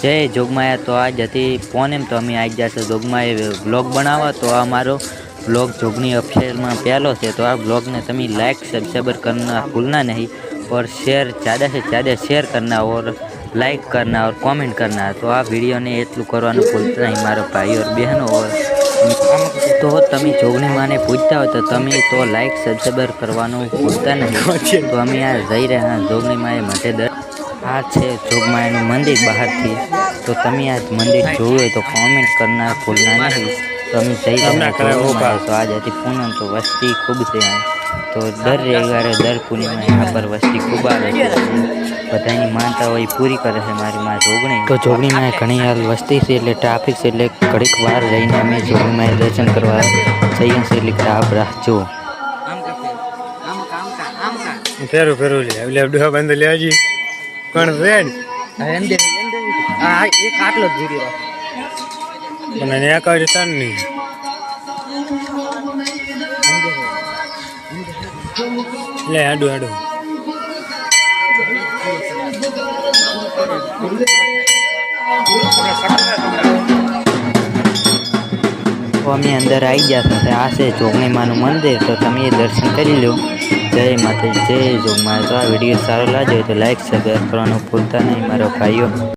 જય જોગમાયા તો આજ હતી ફોન એમ તો અમે આવી ગયા છે જોગમાએ બ્લોગ બનાવવા તો આ મારો બ્લોગ જોગની અફિયરમાં પહેલો છે તો આ બ્લોગને તમે लाइक सब्सक्राइबर करना भूलना नहीं और शेयर ज़्यादा से ज़्यादा शेयर करना और लाइक करना और कमेंट करना तो આ વિડીયોને એટલું કરવાનું ભૂલતા નહીં મારો ભાઈ ઓર બહેનો ઓર તો તમે જોગની માને પૂછતા હોય તો તમે તો લાઈક સબસ્ક્રાઈબર કરવાનું ભૂલતા નહીં તો અમે આ જઈ રહ્યા જોગની માએ માટે દર આ છે જોગમાયાનું મંદિર બહારથી. તો તમે આ મંદિર જોવું હોય તો કોમેન્ટ કરનાર ભૂલના નહીં. તમે જઈ રહ્યા તો આજે હતી પૂનમ તો વસ્તી ખૂબ છે તો દર રવિવારે દર પૂનમે यहाँ પર વસ્તી ખૂબ આવે છે. બધાની માનતાઓ એ પૂરી કરે છે મારી માં જોગણી. તો જોગણીમાં ઘણી હાલ વસ્તી છે એટલે ટ્રાફિક છે એટલે ઘડીક વાર રહીને અમે જોગણીમાં દર્શન કરવા જઈએ છીએ એટલે આપ રાખજો ફેરું. ફેરું લે. એટલે ડોહા બંધ પણ એક આટલો જ વીડિયો પણ એને એક વાગે તાન નહીં લે આડું આડું તો અમે અંદર આવી ગયા છે તો આ છે જોગણી માનું મંદિર તો તમે દર્શન કરી લો જય માતા જય જો મારો આ વીડિયો સારો લાગ્યો તો લાઈક સબસ્ક્રાઈબ કરવાનું ભૂલતા નહીં, મારા ભાઈઓ.